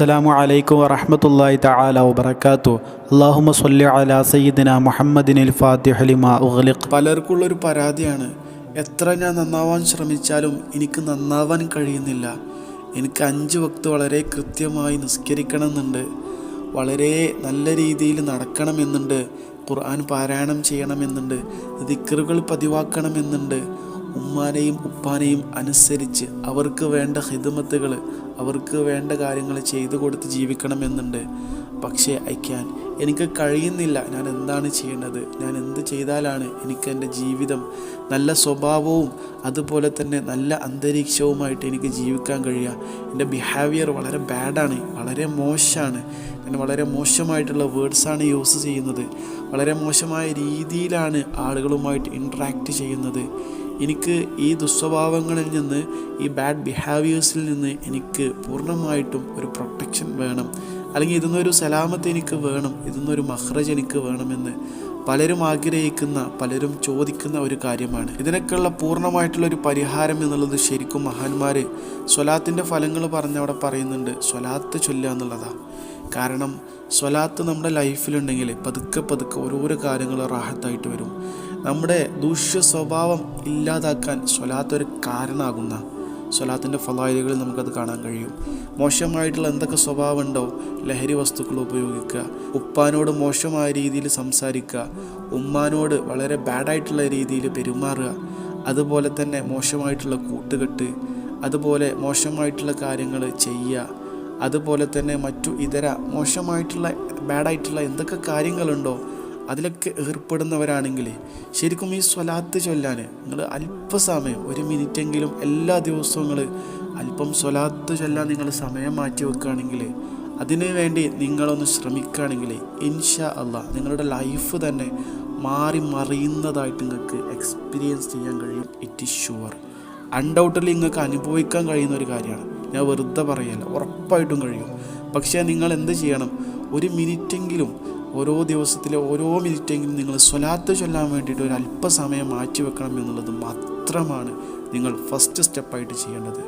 അസ്സലാമു അലൈക്കും വറഹ്മത്തുള്ളാഹി തആല വബറകാതുഹു. അല്ലാഹുമ്മ സ്വല്ലി അലാ സയ്യിദിന മുഹമ്മദിനിൽ ഫാത്തിഹ ലിമാ പലർക്കുള്ള പലർക്കുള്ളൊരു പരാതിയാണ്. എത്ര ഞാൻ നന്നാവാൻ ശ്രമിച്ചാലും എനിക്ക് നന്നാവാൻ കഴിയുന്നില്ല. എനിക്ക് അഞ്ച് വക്ത് വളരെ കൃത്യമായി നിസ്കരിക്കണമെന്നുണ്ട്. വളരെ നല്ല രീതിയിൽ നടക്കണമെന്നുണ്ട്. ഖുർആൻ പാരായണം ചെയ്യണമെന്നുണ്ട്. ദിക്കറുകൾ പതിവാക്കണമെന്നുണ്ട്. ഉമ്മാനെയും ഉപ്പാനെയും അനുസരിച്ച് അവർക്ക് വേണ്ട ഹിദമത്തുകൾ അവർക്ക് വേണ്ട കാര്യങ്ങൾ ചെയ്തു കൊടുത്ത് ജീവിക്കണമെന്നുണ്ട്. പക്ഷേ അയക്കാൻ എനിക്ക് കഴിയുന്നില്ല. ഞാൻ എന്താണ് ചെയ്യേണ്ടത്? ഞാൻ എന്ത് ചെയ്താലാണ് എനിക്ക് എന്റെ ജീവിതം നല്ല സ്വഭാവവും അതുപോലെ തന്നെ നല്ല അന്തരീക്ഷവുമായിട്ട് എനിക്ക് ജീവിക്കാൻ കഴിയുക? എന്റെ ബിഹേവിയർ വളരെ ബാഡാണ് വളരെ മോശമാണ്. ഞാൻ വളരെ മോശമായിട്ടുള്ള വേർഡ്സാണ് യൂസ് ചെയ്യുന്നത്. വളരെ മോശമായ രീതിയിലാണ് ആളുകളുമായിട്ട് ഇൻട്രാക്ട് ചെയ്യുന്നത്. എനിക്ക് ഈ ദുസ്വഭാവങ്ങളിൽ നിന്ന് ഈ ബാഡ് ബിഹേവിയേഴ്സിൽ നിന്ന് എനിക്ക് പൂർണമായിട്ടും ഒരു പ്രൊട്ടക്ഷൻ വേണം. അല്ലെങ്കിൽ ഇതിന്നൊരു സലാമത്ത് എനിക്ക് വേണം. ഇതിന്നൊരു മഹ്റജ് എനിക്ക് വേണമെന്ന് പലരും ആഗ്രഹിക്കുന്ന പലരും ചോദിക്കുന്ന ഒരു കാര്യമാണ്. ഇതിനൊക്കെയുള്ള പൂർണമായിട്ടുള്ള ഒരു പരിഹാരം എന്നുള്ളത് ശരിക്കും മഹാന്മാർ സ്വലാത്തിന്റെ ഫലങ്ങൾ പറഞ്ഞവിടെ പറയുന്നുണ്ട്. സ്വലാത്ത് ചൊല്ലുക എന്നുള്ളതാണ് കാരണം സ്വലാത്ത് നമ്മുടെ ലൈഫിലുണ്ടെങ്കിൽ പതുക്കെ പതുക്കെ ഓരോരോ കാര്യങ്ങൾ റാഹത്തായിട്ട് വരും. നമ്മുടെ ദൂഷ്യ സ്വഭാവം ഇല്ലാതാക്കാൻ സ്വലാത്ത് ഒരു കാരണമാകുന്ന സ്വലാത്തിന്റെ ഫലായിലുകളിൽ നമുക്കത് കാണാൻ കഴിയും. മോശമായിട്ടുള്ള എന്തൊക്കെ സ്വഭാവമുണ്ടോ? ലഹരി വസ്തുക്കൾ ഉപയോഗിക്കുക ഉപ്പാനോട് മോശമായ രീതിയിൽ സംസാരിക്കുക ഉമ്മാനോട് വളരെ ബാഡായിട്ടുള്ള രീതിയിൽ പെരുമാറുക അതുപോലെ തന്നെ മോശമായിട്ടുള്ള കൂട്ടുകെട്ട് അതുപോലെ മോശമായിട്ടുള്ള കാര്യങ്ങൾ ചെയ്യുക അതുപോലെ തന്നെ മറ്റു ഇതര മോശമായിട്ടുള്ള ബാഡായിട്ടുള്ള എന്തൊക്കെ കാര്യങ്ങളുണ്ടോ? അതിലൊക്കെ ഏർപ്പെടുന്നവരാണെങ്കിൽ ശരിക്കും ഈ സ്വലാത്ത് ചൊല്ലാൻ നിങ്ങൾ അല്പസമയം ഒരു മിനിറ്റെങ്കിലും എല്ലാ ദിവസവും നിങ്ങൾ അല്പം സ്വലാത്ത് ചൊല്ലാൻ നിങ്ങൾ സമയം മാറ്റി വെക്കുകയാണെങ്കിൽ അതിനു വേണ്ടി നിങ്ങളൊന്ന് ശ്രമിക്കുകയാണെങ്കിൽ ഇൻഷാ അല്ല നിങ്ങളുടെ ലൈഫ് തന്നെ മാറി മറിയുന്നതായിട്ട് നിങ്ങൾക്ക് എക്സ്പീരിയൻസ് ചെയ്യാൻ കഴിയും. ഇറ്റ് ഈസ് ഷുവർ അൺഡൗട്ടലി നിങ്ങൾക്ക് അനുഭവിക്കാൻ കഴിയുന്ന ഒരു കാര്യമാണ്. ഞാൻ വെറുതെ പറയല്ല ഉറപ്പായിട്ടും കഴിയും. പക്ഷേ നിങ്ങൾ എന്ത് ചെയ്യണം? ഒരു മിനിറ്റെങ്കിലും ഓരോ ദിവസത്തിലെ ഓരോ മിനിറ്റെങ്കിലും നിങ്ങൾ സ്വലാത്ത് ചൊല്ലാൻ വേണ്ടിയിട്ട് ഒരു അല്പസമയം മാറ്റി വെക്കണം എന്നുള്ളത് മാത്രമാണ് നിങ്ങൾ ഫസ്റ്റ് സ്റ്റെപ്പായിട്ട് ചെയ്യേണ്ടത്.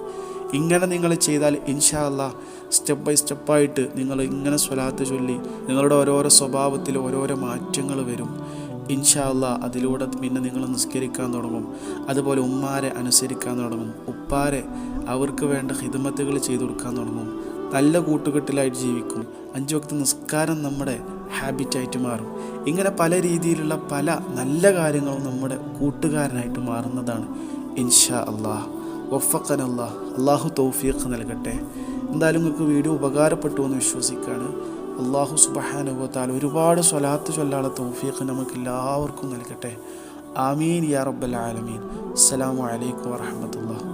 ഇങ്ങനെ നിങ്ങൾ ചെയ്താൽ ഇൻഷാ അല്ലാ സ്റ്റെപ്പ് ബൈ സ്റ്റെപ്പായിട്ട് നിങ്ങൾ ഇങ്ങനെ സ്വലാത്ത് ചൊല്ലി നിങ്ങളുടെ ഓരോരോ സ്വഭാവത്തിൽ ഓരോരോ മാറ്റങ്ങൾ വരും. ഇൻഷാ അല്ലാ അതിലൂടെ പിന്നെ നിങ്ങൾ നിസ്കരിക്കാൻ തുടങ്ങും. അതുപോലെ ഉമ്മാരെ അനുസരിക്കാൻ തുടങ്ങും. ഉപ്പാരെ അവർക്ക് വേണ്ട ഹിദമത്തുകൾ ചെയ്തു കൊടുക്കാൻ തുടങ്ങും. നല്ല കൂട്ടുകെട്ടിലായിട്ട് ജീവിക്കും. അഞ്ചു വക്ത നിസ്കാരം നമ്മുടെ ഹാബിറ്റായിട്ട് മാറും. ഇങ്ങനെ പല രീതിയിലുള്ള പല നല്ല കാര്യങ്ങളും നമ്മുടെ കൂട്ടുകാരനായിട്ട് മാറുന്നതാണ്. ഇൻഷാ അള്ളാഹ്. വഫക്കൻ അള്ളാഹ് അള്ളാഹു തൗഫീഖ് നൽകട്ടെ. എന്തായാലും നിങ്ങൾക്ക് വീഡിയോ ഉപകാരപ്പെട്ടു എന്ന് വിശ്വസിക്കുകയാണ്. അള്ളാഹു സുബഹാനുഭവത്താൽ ഒരുപാട് സ്വലാത്ത് ചൊല്ലാനുള്ള തൗഫീഖ് നമുക്ക് എല്ലാവർക്കും നൽകട്ടെ. ആമീൻ യാ റബ്ബൽ ആലമീൻ. അസ്സലാമു അലൈക്കും വറഹമത്തുള്ള